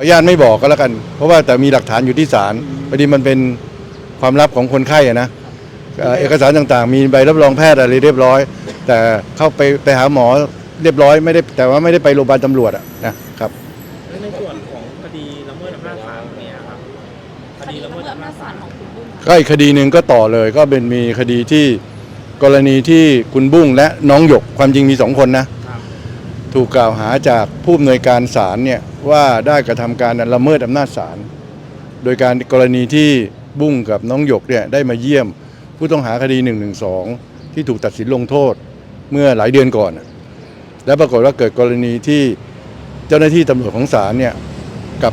ขออนุญาตไม่บอกก็แล้วกัน เพราะว่าแต่มีหลักฐานอยู่ที่ศาลพอดีมันเป็นความลับของคนไข้อะนะเอ่อเอกสารต่างๆ มีใบรับรองแพทย์อะไรเรียบร้อย แต่เข้าไปไปหาหมอเรียบร้อยไม่ได้แต่ว่าไม่ได้ไปโรงพยาบาลตำรวจอะนะครับ และในส่วนของคดีละเมิดอำนาจศาลเนี่ยครับคคดีดีละละเมิเมิดดอำอำนานาจจศาศาลลของคุณบุ้งค่ะก็อีกคดีหนึ่งก็ต่อเลยก็เป็นมีคดีที่กรณีที่คุณบุ้งและน้องหยกความจริงมีสองคนนะ ครับถูกกล่าวหาจากผู้อำนวยการศาลเนี่ย ว่าได้กระทำการละเมิดอำนาจศาลโดยการกรณีที่บุ้งกับน้องหยกเนี่ยได้มาเยี่ยม ผู้ต้องหาคดี1นึที่ถูกตัดสินลงโทษเมื่อหลายเดือนก่อน แล้วปรากฏว่าเกิดกรณีที่เจ้าหน้าที่ตำรวจของศาลเนี่ยกับ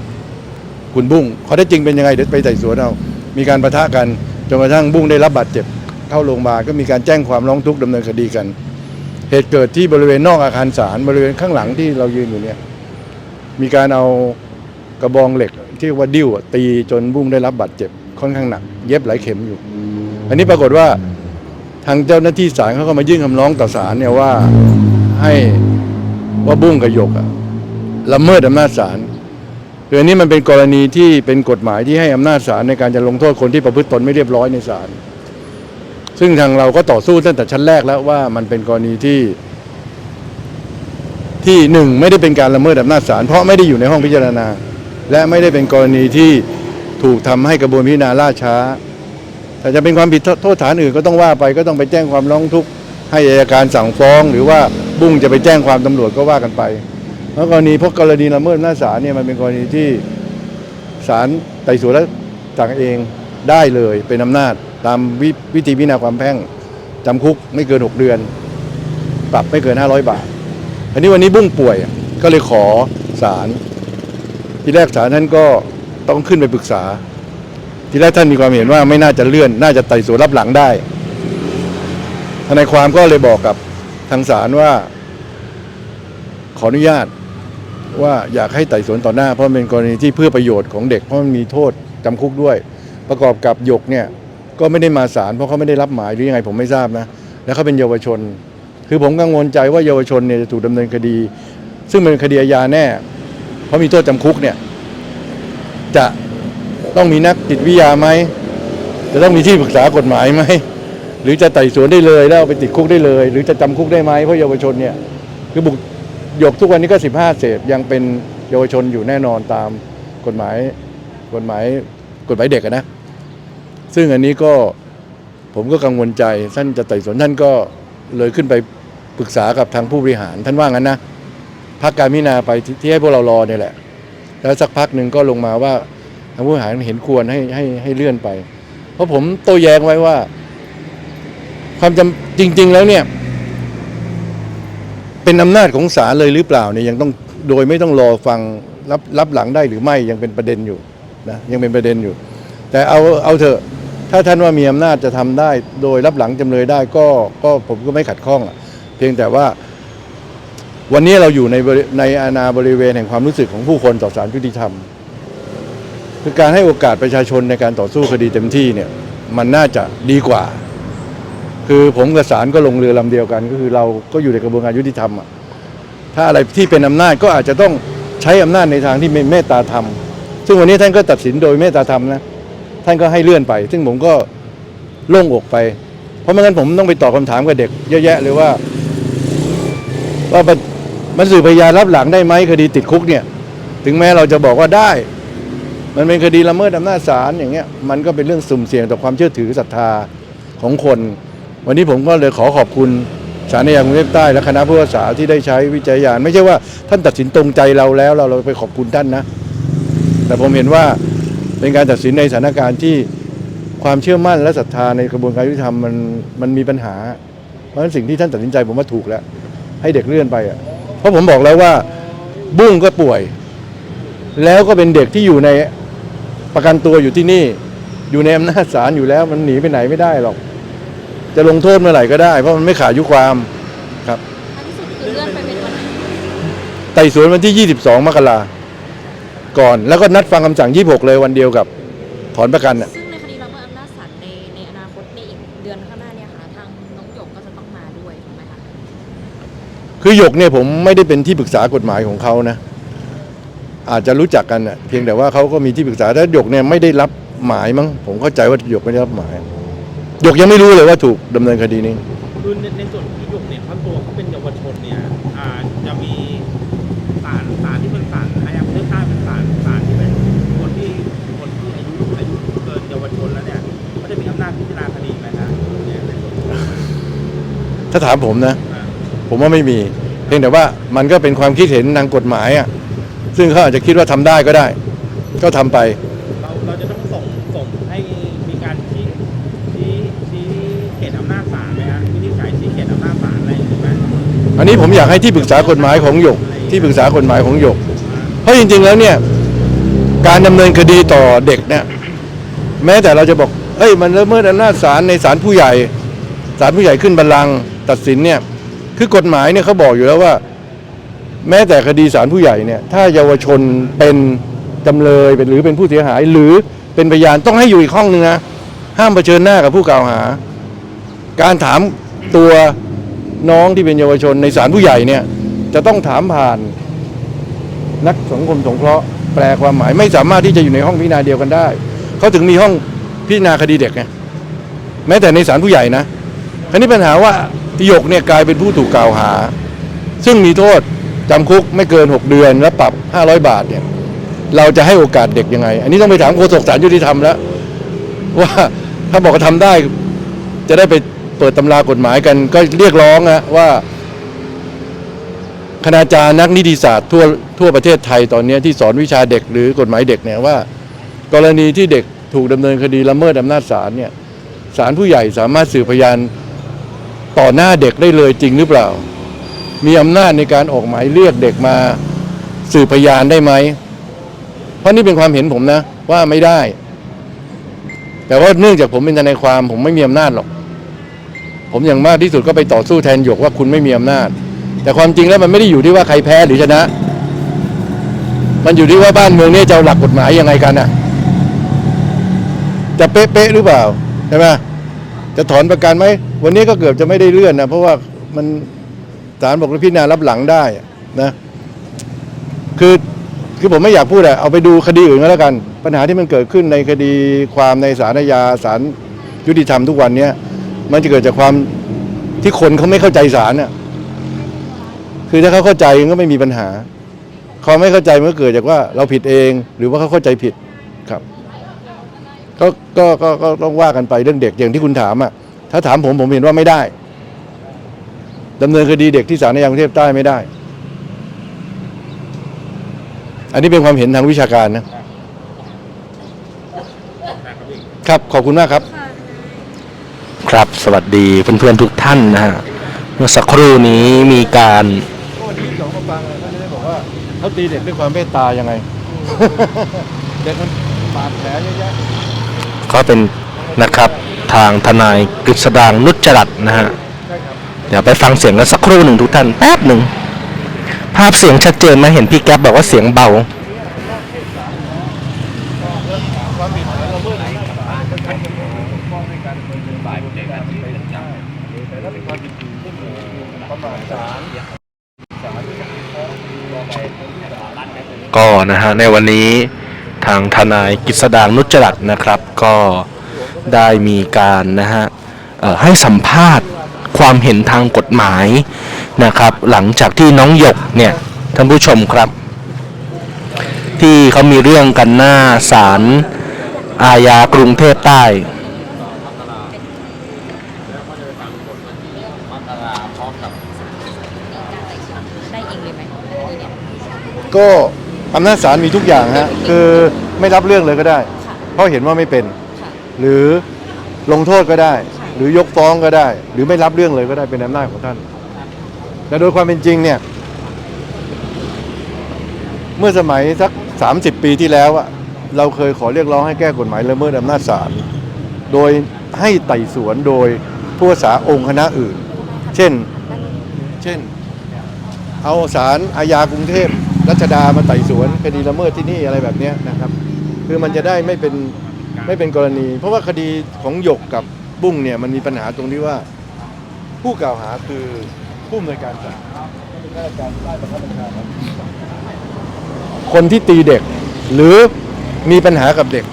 คุณบุ้งเขาได้จริงเป็นยังไงเดี๋ยวไปไต่สวนเอา มีการประทะกันจนกระทั่งบุ้งได้รับบาดเจ็บเข้าโรงพยาบาลก็มีการแจ้งความร้องทุกข์ดำเนินคดีกัน เหตุเกิดที่บริเวณนอกอาคารศาลบริเวณข้างหลังที่เรายืนอยู่เนี่ย มีการเอากระบองเหล็กที่ว่าดิ้วอะตีจนบุ้งได้รับบาดเจ็บค่อนข้างหนัก เย็บหลายเข็มอยู่ อันนี้ปรากฏว่าทางเจ้าหน้าที่ศาลเขาก็มายื่นคำร้องต่อศาลเนี่ยว่าให้ว่าบุ้งกับหยกอะละเมิดอำนาจศาลคืออันนี้มันเป็นกรณีที่เป็นกฎหมายที่ให้อำนาจศาลในการจะลงโทษคนที่ประพฤติตนไม่เรียบร้อยในศาลซึ่งทางเราก็ต่อสู้ตั้งแต่ชั้นแรกแล้วว่ามันเป็นกรณีที่ ที่หนึ่งไม่ได้เป็นการละเมิดอำนาจศาลเพราะไม่ได้อยู่ในห้องพิจารณา และไม่ได้เป็นกรณีที่ถูกทำให้กระบวนพิจารณาล่าช้า แต่จะเป็นความผิดโทษฐานอื่นก็ต้องว่าไปก็ต้องไปแจ้งความร้องทุกข์ให้อัยการสั่งฟ้อง หรือว่าบุ้งจะไปแจ้งความตำรวจก็ว่ากันไปเพราะกรณีพราะกรณีละเมิดอำนาจศาลเนี่ยมันเป็นกรณีที่ศาลไต่สวนและสั่งเองได้เลยเป็นอำนาจตามวิวิธีพิจารณาความแพ่งจำคุกไม่เกิน 6 เดือน ปรับไม่เกิน 500 บาท อันนี้วันนี้บุ้งป่วยก็เลยขอศาลที่แรกศาลท่านก็ต้องขึ้นไปปรึกษา ที่แรกท่านมีความเห็นว่าไม่น่าจะเลื่อน น่าจะไต่สวนรับหลังได้ทนายความก็เลยบอกกับทางศาลว่า ขออนุญาตว่าอยากให้ไต่สวนต่อหน้า เพราะเป็นกรณีที่เพื่อประโยชน์ของเด็กเพราะมันมีโทษจำคุกด้วย ประกอบกับหยกเนี่ยก็ไม่ได้มาศาลเพราะเขาไม่ได้รับหมายหรือยังไงผมไม่ทราบนะ แล้วเขาเป็นเยาวชน คือผมกังวลใจว่าเยาวชนเนี่ยจะถูกดำเนินคดี ซึ่งเป็นคดีอาญาแน่ เพราะมีโทษจำคุกเนี่ยจะต้องมีนักจิตวิทยาไหมจะต้องมีที่ปรึกษากฎหมายไหมหรือจะไต่สวนได้เลยแล้วเอาไปติดคุกได้เลย หรือจะจำคุกได้ไหมเพราะเยาวชนเนี่ยคือบุกหยกทุกวันนี้ก็ 15เศษยังเป็นเยาวชนอยู่แน่นอนตามกฎหมายกฎหมายกฎหมายเด็กนะ ซึ่งอันนี้ก็ผมก็กังวลใจท่านจะไต่สวนท่านก็เลยขึ้นไป ปรึกษากับทางผู้บริหาร ท่านว่างั้นนะพักการพิจารณาไปที่ที่ให้พวกเรารอเนี่ยแหละ แล้วสักพักหนึ่งก็ลงมาว่าทางผู้บริหารเห็นควรให้ให้ให้เลื่อนไป เพราะผมโต้แย้งไว้ว่า ความจำจริง ๆ แล้วเนี่ย เป็นอำนาจของศาลเลยหรือเปล่าเนี่ยยังต้องโดยไม่ต้องรอฟังรับรับหลังได้หรือไม่ยังเป็นประเด็นอยู่นะยังเป็นประเด็นอยู่ แต่เอาเอาเถอะถ้าท่านว่ามีอำนาจจะทำได้ โดยรับหลังจำเลยได้ก็ก็ผมก็ไม่ขัดข้องอะ เพียงแต่ว่าวันนี้เราอยู่ในในอาณาบริเวณแห่งความรู้สึกของผู้คนต่อศาลยุติธรรม คือการให้โอกาสประชาชนในการต่อสู้คดีเต็มที่เนี่ยมันน่าจะดีกว่า คือผมกับศาลก็ลงเรือลำเดียวกัน ก็คือเราก็อยู่ในกระบวนการยุติธรรมอะถ้าอะไรที่เป็นอำนาจก็อาจจะต้องใช้อำนาจในทางที่เป็นเมตตาธรรม ซึ่งวันนี้ท่านก็ตัดสินโดยเมตตาธรรมนะท่านก็ให้เลื่อนไป ซึ่งผมก็โล่งอกไป เพราะไม่งั้นผมต้องไปตอบคำถามกับเด็กเยอะแยะเลยว่า ว่ามันสื่อพยานรับหลังได้ไหมคดีติดคุกเนี่ย ถึงแม้เราจะบอกว่าได้ มันเป็นคดีละเมิดอำนาจศาลอย่างเงี้ยมันก็เป็นเรื่องสุ่มเสี่ยงต่อความเชื่อถือศรัทธาของคน วันนี้ผมก็เลยขอขอบคุณศาลในยางกรุงเทพใต้และคณะผู้พิพากษาที่ได้ใช้วิจัยญาณไม่ใช่ว่าท่านตัดสินตรงใจเราแล้วเราเราไปขอบคุณท่านนะ แต่ผมเห็นว่าเป็นการตัดสินในสถานการณ์ที่ความเชื่อมั่นและศรัทธาในกระบวนการยุติธรรมมันมันมีปัญหา เพราะฉะนั้นสิ่งที่ท่านตัดสินใจผมว่าถูกแล้ว ให้เด็กเลื่อนไปอะเพราะผมบอกแล้วว่าบุ้งก็ป่วย แล้วก็เป็นเด็กที่อยู่ในประกันตัวอยู่ที่นี่ อยู่ในอำนาจศาลอยู่แล้ว มันหนีไปไหนไม่ได้หรอก จะลงโทษเมื่อไหร่ก็ได้ เพราะมันไม่ขาดอายุความครับอันที่สุดคือเลื่อนไปเป็นวันไหนไต่สวนวันที่ 22 มกราก่อน แล้วก็นัดฟังคำสั่ง 26 เลยวันเดียวกับถอนประกันน่ะ คือหยกเนี่ยผมไม่ได้เป็นที่ปรึกษากฎหมายของเขานะ อาจจะรู้จักกันน่ะเพียงแต่ว่าเขาก็มีที่ปรึกษาถ้าหยกเนี่ยไม่ได้รับหมายมั้งผมเข้าใจว่าหยกไม่ได้รับหมายหยกยังไม่รู้เลยว่าถูกดำเนินคดีนี้ คือในในส่วนที่หยกเนี่ยเพราะตัวเขาเป็นเยาวชนเนี่ยอ่าจะมีศาลศาลที่เป็นศาลอาญาประเทศชาติเป็นศาลศาลที่เป็นคนที่คนที่อายุอายุเกินเยาวชนแล้วเนี่ยเขาจะมีอำนาจพิจารณาคดีไหมฮะเนี่ยในส่วนของถ้าถามผมนะอ่า ผมว่าไม่มี เพียงแต่ว่ามันก็เป็นความคิดเห็นทางกฎหมายอะซึ่งเขาอาจจะคิดว่าทำได้ก็ได้ ก็ทำไปเราเราจะต้องส่งส่งให้มีการชี้ชี้ชี้เขตอำนาจศาลไหมฮะวินิจฉัยชี้เขตอำนาจศาลอะไรอย่างนี้ไหมอันนี้ผมอยากให้ที่ปรึกษากฎหมายของหยก ที่ปรึกษากฎหมายของหยก เพราะจริง ๆ แล้วเนี่ยการดำเนินคดีต่อเด็กเนี่ยแม้แต่เราจะบอกเอ้ยมันละเมิดอำนาจศาลในศาลผู้ใหญ่ศาลผู้ใหญ่ขึ้นบัลลังก์ตัดสินเนี่ย คือกฎหมายเนี่ยเขาบอกอยู่แล้วว่า แม้แต่คดีศาลผู้ใหญ่เนี่ย ถ้าเยาวชนเป็นจำเลยเป็นหรือเป็นผู้เสียหาย หรือเป็นพยานต้องให้อยู่อีกห้องหนึ่งนะห้ามเผชิญหน้ากับผู้กล่าวหา การถามตัวน้องที่เป็นเยาวชนในศาลผู้ใหญ่เนี่ย จะต้องถามผ่านนักสังคมสงเคราะห์แปลความหมายไม่สามารถที่จะอยู่ในห้องพิจารณาเดียวกันได้เขาถึงมีห้องพิจารณาคดีเด็กไงแม้แต่ในศาลผู้ใหญ่นะ คราวนี้ปัญหาว่า หยกเนี่ยกลายเป็นผู้ถูกกล่าวหา ซึ่งมีโทษจำคุกไม่เกิน 6 เดือนและปรับ 500 บาทเนี่ยเราจะให้โอกาสเด็กยังไง อันนี้ต้องไปถามโฆษกศาลยุติธรรมแล้ว ว่าถ้าบอกว่าทำได้ จะได้ไปเปิดตำรากฎหมายกัน ก็เรียกร้องนะว่าคณาจารย์นักนิติศาสตร์ทั่วทั่วประเทศไทยตอนนี้ที่สอนวิชาเด็กหรือกฎหมายเด็กเนี่ยว่า กรณีที่เด็กถูกดำเนินคดีละเมิดอำนาจศาลเนี่ยศาลผู้ใหญ่สามารถสืบพยาน ต่อหน้าเด็กได้เลยจริงหรือเปล่า มีอำนาจในการออกหมายเรียกเด็กมาสืบพยานได้ไหม เพราะนี่เป็นความเห็นผมนะ ว่าไม่ได้ แต่ว่าเนื่องจากผมเป็นทนายความผมไม่มีอำนาจหรอก ผมอย่างมากที่สุดก็ไปต่อสู้แทนหยกว่าคุณไม่มีอำนาจ แต่ความจริงแล้วมันไม่ได้อยู่ที่ว่าใครแพ้หรือชนะ มันอยู่ที่ว่าบ้านเมืองนี้จะเอาหลักกฎหมายยังไงกันน่ะจะเป๊ะๆหรือเปล่าใช่ไหม จะถอนประกันไหมวันนี้ก็เกือบจะไม่ได้เลื่อนนะเพราะว่ามันศาลบอกว่าพิจารณารับหลังได้นะคือคือผมไม่อยากพูดอะเอาไปดูคดีอื่นก็แล้วกัน ปัญหาที่มันเกิดขึ้นในคดีความในศาลอาญาศาลยุติธรรมทุกวันเนี้ยมันจะเกิดจากความที่คนเขาไม่เข้าใจศาลน่ะคือถ้าเขาเข้าใจก็ไม่มีปัญหาเขาไม่เข้าใจมันก็เกิดจากว่าเราผิดเอง หรือว่าเขาเข้าใจผิด ก็ก็ก็ก็ต้องว่ากันไปเรื่องเด็กอย่างที่คุณถามอะถ้าถามผมผมเห็นว่าไม่ได้ดำเนินคดีเด็กที่ศาลในกรุงเทพใต้ไม่ได้ อันนี้เป็นความเห็นทางวิชาการนะ ครับขอบคุณมากครับ ครับสวัสดีเพื่อนๆทุกท่านนะฮะเมื่อสักครู่นี้มีการก็วันที่สองมาฟังเขาจะได้บอกว่าเขาตีเด็กด้วยความเมตตายังไง เด็กมันบาดแผลเยอะแยะ เขเป็นนะครับทางทนายกฤษดางนุจรัตนะฮะเดี๋ยวไปฟังเสียงกันสักครู่หนึ่งทุกท่านแป๊บหนึ่งภาพเสียงชัดเจนมาเห็นพี่แก๊บบอกว่าเสียงเบาก็นะฮะในวันนี้ ทางทนายกฤษดางนุจจรัตน์นะครับ ก็ได้มีการนะฮะเอ่อให้สัมภาษณ์ความเห็นทางกฎหมายนะครับ หลังจากที่น้องหยกเนี่ยท่านผู้ชมครับ ที่เขามีเรื่องกันหน้าศาลอาญากรุงเทพใต้ได้เองเลยไหมคดีเนี่ยก็ อำนาจศาลมีทุกอย่างฮะคือไม่รับเรื่องเลยก็ได้ค่ะเพราะเห็นว่าไม่เป็นค่ะหรือลงโทษก็ได้ค่ะหรือยกฟ้องก็ได้ หรือไม่รับเรื่องเลยก็ได้เป็นอำนาจของท่าน แต่โดยความเป็นจริงเนี่ยเมื่อสมัยสัก 30 ปีที่แล้วอะเราเคยขอเรียกร้องให้แก้กฎหมายละเมิดอำนาจศาลโดยให้ไต่สวนโดยผู้รักษาองค์คณะอื่น เช่น เช่น เอาศาลอาญากรุงเทพ รัชดามาไต่สวนคดีละเมิดที่นี่อะไรแบบนี้นะครับ คือมันจะได้ไม่เป็นไม่เป็นกรณี เพราะว่าคดีของหยกกับบุ้งเนี่ยมันมีปัญหาตรงที่ว่า ผู้กล่าวหาคือผู้อำนวยการศาลเป็นข้าราชการใต้บังคับบัญชาคนที่ตีเด็ก หรือมีปัญหากับเด็ก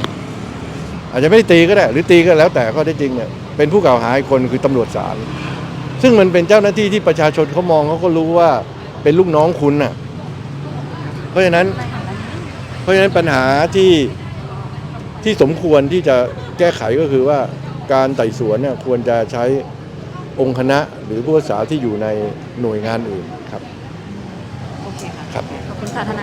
อาจจะไม่ได้ตีก็ได้ หรือตีก็แล้วแต่ข้อเท็จจริงเนี่ยเป็นผู้กล่าวหาคนคือตำรวจศาลซึ่งมันเป็นเจ้าหน้าที่ที่ประชาชนเขามองเขาก็รู้ว่าเป็นลูกน้องคุณน่ะ เพราะฉะนั้นเพราะฉะนั้นปัญหาที่ที่สมควรที่จะแก้ไขก็คือว่าการไต่สวนเนี่ยควรจะใช้องค์คณะหรือผู้รักษาที่อยู่ในหน่วยงานอื่นครับ โอเคค่ะ ครับ ขอบคุณค่ะทนาย